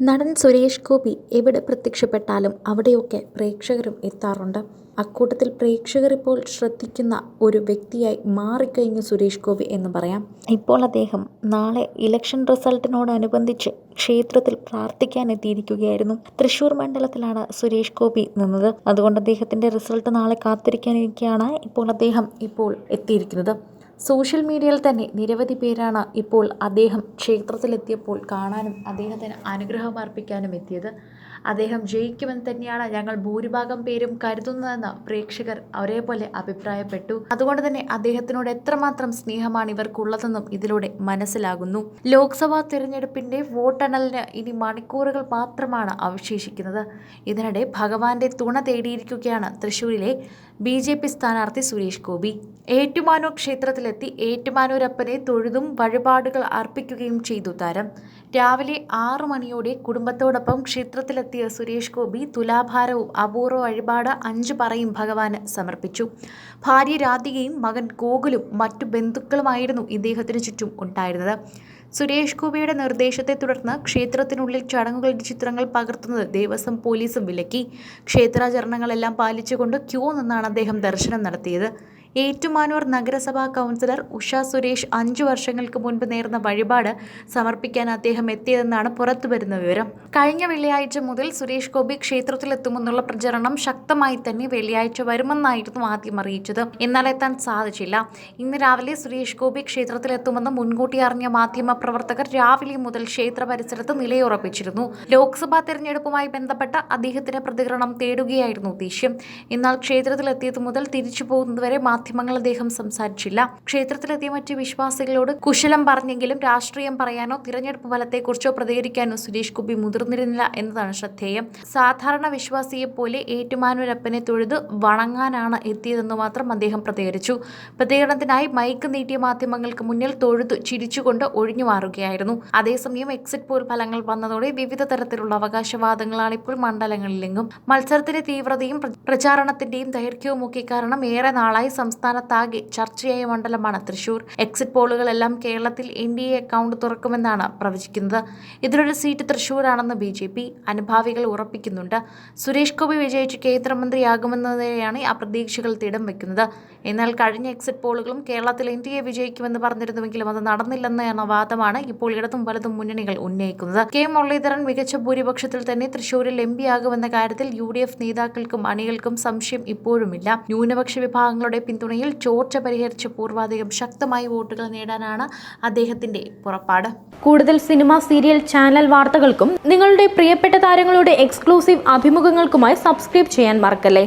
നടൻ സുരേഷ് ഗോപി എവിടെ പ്രത്യക്ഷപ്പെട്ടാലും അവിടെയൊക്കെ പ്രേക്ഷകരും എത്താറുണ്ട്. അക്കൂട്ടത്തിൽ പ്രേക്ഷകർ ഇപ്പോൾ ശ്രദ്ധിക്കുന്ന ഒരു വ്യക്തിയായി മാറിക്കഴിഞ്ഞു സുരേഷ് ഗോപി എന്ന് പറയാം. ഇപ്പോൾ അദ്ദേഹം നാളെ ഇലക്ഷൻ റിസൾട്ടിനോടനുബന്ധിച്ച് ക്ഷേത്രത്തിൽ പ്രാർത്ഥിക്കാനെത്തിയിരിക്കുകയായിരുന്നു. തൃശൂർ മണ്ഡലത്തിലാണ് സുരേഷ് ഗോപി നിന്നത്. അതുകൊണ്ട് അദ്ദേഹത്തിന്റെ റിസൾട്ട് നാളെ കാത്തിരിക്കാനിരിക്കുകയാണ് ഇപ്പോൾ അദ്ദേഹം ഇപ്പോൾ എത്തിയിരിക്കുന്നത്. സോഷ്യൽ മീഡിയയിൽ തന്നെ നിരവധി പേരാണ് ഇപ്പോൾ അദ്ദേഹം ക്ഷേത്രത്തിലെത്തിയപ്പോൾ കാണാനും അദ്ദേഹത്തിന് അനുഗ്രഹം അർപ്പിക്കാനും എത്തിയത്. അദ്ദേഹം ജയിക്കുമെന്ന് തന്നെയാണ് ഞങ്ങൾ ഭൂരിഭാഗം പേരും കരുതുന്നതെന്ന് പ്രേക്ഷകർ ഒരേപോലെ അഭിപ്രായപ്പെട്ടു. അതുകൊണ്ട് തന്നെ അദ്ദേഹത്തിനോട് എത്രമാത്രം സ്നേഹമാണ് ഇവർക്കുള്ളതെന്നും ഇതിലൂടെ മനസ്സിലാകുന്നു. ലോക്സഭാ തിരഞ്ഞെടുപ്പിന്റെ വോട്ടെണ്ണലിന് ഇനി മണിക്കൂറുകൾ മാത്രമാണ് അവശേഷിക്കുന്നത്. ഇതിനിടെ ഭഗവാന്റെ തുണ തേടിയിരിക്കുകയാണ് തൃശൂരിലെ ബി സ്ഥാനാർത്ഥി സുരേഷ് ഗോപി. ഏറ്റുമാനൂർ ക്ഷേത്രത്തിലെത്തി ഏറ്റുമാനൂരപ്പനെ തൊഴുതും വഴിപാടുകൾ അർപ്പിക്കുകയും ചെയ്തു താരം. രാവിലെ ആറു മണിയോടെ കുടുംബത്തോടൊപ്പം ക്ഷേത്രത്തിലെത്തിയ സുരേഷ് ഗോപി തുലാഭാരവും അപൂർവ വഴിപാട് അഞ്ചു പറയും ഭഗവാന് സമർപ്പിച്ചു. ഭാര്യ രാധികയും മകൻ ഗോകുലും മറ്റു ബന്ധുക്കളുമായിരുന്നു ഇദ്ദേഹത്തിന് ചുറ്റും ഉണ്ടായിരുന്നത്. സുരേഷ് ഗോപിയുടെ നിർദ്ദേശത്തെ തുടർന്ന് ക്ഷേത്രത്തിനുള്ളിൽ ചടങ്ങുകളുടെ ചിത്രങ്ങൾ പകർത്തുന്നത് ദേവസ്വം പോലീസും വിലക്കി. ക്ഷേത്രാചരണങ്ങളെല്ലാം പാലിച്ചുകൊണ്ട് ക്യൂ നിന്നാണ് അദ്ദേഹം ദർശനം നടത്തിയത്. ഏറ്റുമാനൂർ നഗരസഭാ കൗൺസിലർ ഉഷ സുരേഷ് അഞ്ചു വർഷങ്ങൾക്ക് മുൻപ് നേർന്ന വഴിപാട് സമർപ്പിക്കാൻ അദ്ദേഹം എത്തിയതെന്നാണ് പുറത്തുവരുന്ന വിവരം. കഴിഞ്ഞ വെള്ളിയാഴ്ച മുതൽ സുരേഷ് ഗോപി ക്ഷേത്രത്തിലെത്തുമെന്നുള്ള പ്രചരണം ശക്തമായി തന്നെ വെള്ളിയാഴ്ച വരുമെന്നായിരുന്നു ആദ്യം അറിയിച്ചത്. എന്നാൽ എത്താൻ സാധിച്ചില്ല. ഇന്ന് രാവിലെ സുരേഷ് ഗോപി ക്ഷേത്രത്തിലെത്തുമെന്ന് മുൻകൂട്ടി അറിഞ്ഞ മാധ്യമ പ്രവർത്തകർ രാവിലെ മുതൽ ക്ഷേത്ര പരിസരത്ത് നിലയുറപ്പിച്ചിരുന്നു. ലോക്സഭാ തെരഞ്ഞെടുപ്പുമായി ബന്ധപ്പെട്ട അദ്ദേഹത്തിന്റെ പ്രതികരണം തേടുകയായിരുന്നു ഉദ്ദേശ്യം എന്നാൽ ക്ഷേത്രത്തിലെത്തിയത് മുതൽ തിരിച്ചു പോകുന്നതുവരെ മാധ്യമങ്ങൾ അദ്ദേഹം സംസാരിച്ചില്ല. ക്ഷേത്രത്തിലെത്തിയ മറ്റ് വിശ്വാസികളോട് കുശലം പറഞ്ഞെങ്കിലും രാഷ്ട്രീയം പറയാനോ തിരഞ്ഞെടുപ്പ് ഫലത്തെക്കുറിച്ചോ പ്രതികരിക്കാനോ സുരേഷ് ഗോപി മുതിർന്നിരുന്നില്ല എന്നതാണ് ശ്രദ്ധേയം. സാധാരണ വിശ്വാസിയെ പോലെ ഏറ്റുമാനൂരപ്പനെ തൊഴുത് വണങ്ങാനാണ് എത്തിയതെന്ന് മാത്രം അദ്ദേഹം പ്രതികരിച്ചു. പ്രതികരണത്തിനായി മൈക്ക് നീട്ടിയ മാധ്യമങ്ങൾക്ക് മുന്നിൽ തൊഴുതു ചിരിച്ചുകൊണ്ട് ഒഴിഞ്ഞു മാറുകയായിരുന്നു. അതേസമയം എക്സിറ്റ് പോൾ ഫലങ്ങൾ വന്നതോടെ വിവിധ തരത്തിലുള്ള അവകാശവാദങ്ങളാണ് ഇപ്പോൾ മണ്ഡലങ്ങളിലെങ്ങും. മത്സരത്തിന്റെ തീവ്രതയും പ്രചാരണത്തിന്റെയും ദൈർഘ്യവും ഒക്കെ കാരണം ഏറെ നാളായി സംസ്ഥാനത്താകെ ചർച്ചയായ മണ്ഡലമാണ് തൃശൂർ. എക്സിറ്റ് പോളുകളെല്ലാം കേരളത്തിൽ എൻ ഡി എ അക്കൗണ്ട് തുറക്കുമെന്നാണ് പ്രവചിക്കുന്നത്. ഇതിലൊരു സീറ്റ് തൃശൂരാണെന്ന് ബി ജെ പി അനുഭാവികൾ ഉറപ്പിക്കുന്നുണ്ട്. സുരേഷ് ഗോപി വിജയിച്ച് കേന്ദ്രമന്ത്രിയാകുമെന്നതിനെയാണ് ആ പ്രതീക്ഷകൾ തിടം വെക്കുന്നത്. എന്നാൽ കഴിഞ്ഞ എക്സിറ്റ് പോളുകളും കേരളത്തിൽ എൻ ഡി എ വിജയിക്കുമെന്ന് പറഞ്ഞിരുന്നുവെങ്കിലും അത് നടന്നില്ലെന്ന വാദമാണ് ഇപ്പോൾ ഇടതും വലതും മുന്നണികൾ ഉന്നയിക്കുന്നത്. കെ മുരളീധരൻ മികച്ച ഭൂരിപക്ഷത്തിൽ തന്നെ തൃശൂരിൽ എം പി ആകുമെന്ന കാര്യത്തിൽ യു ഡി എഫ് നേതാക്കൾക്കും അണികൾക്കും സംശയം ഇപ്പോഴുമില്ല. ന്യൂനപക്ഷ വിഭാഗങ്ങളുടെ പിന്തുണയിൽ ചോർച്ച പരിഹരിച്ച് പൂർവാധികം ശക്തമായി വോട്ടുകൾ നേടാനാണ് അദ്ദേഹത്തിന്റെ പുറപ്പാട്. കൂടുതൽ സിനിമ സീരിയൽ ചാനൽ വാർത്തകൾക്കും നിങ്ങളുടെ പ്രിയപ്പെട്ട താരങ്ങളുടെ എക്സ്ക്ലൂസീവ് അഭിമുഖങ്ങൾക്കുമായി സബ്സ്ക്രൈബ് ചെയ്യാൻ മറക്കല്ലേ?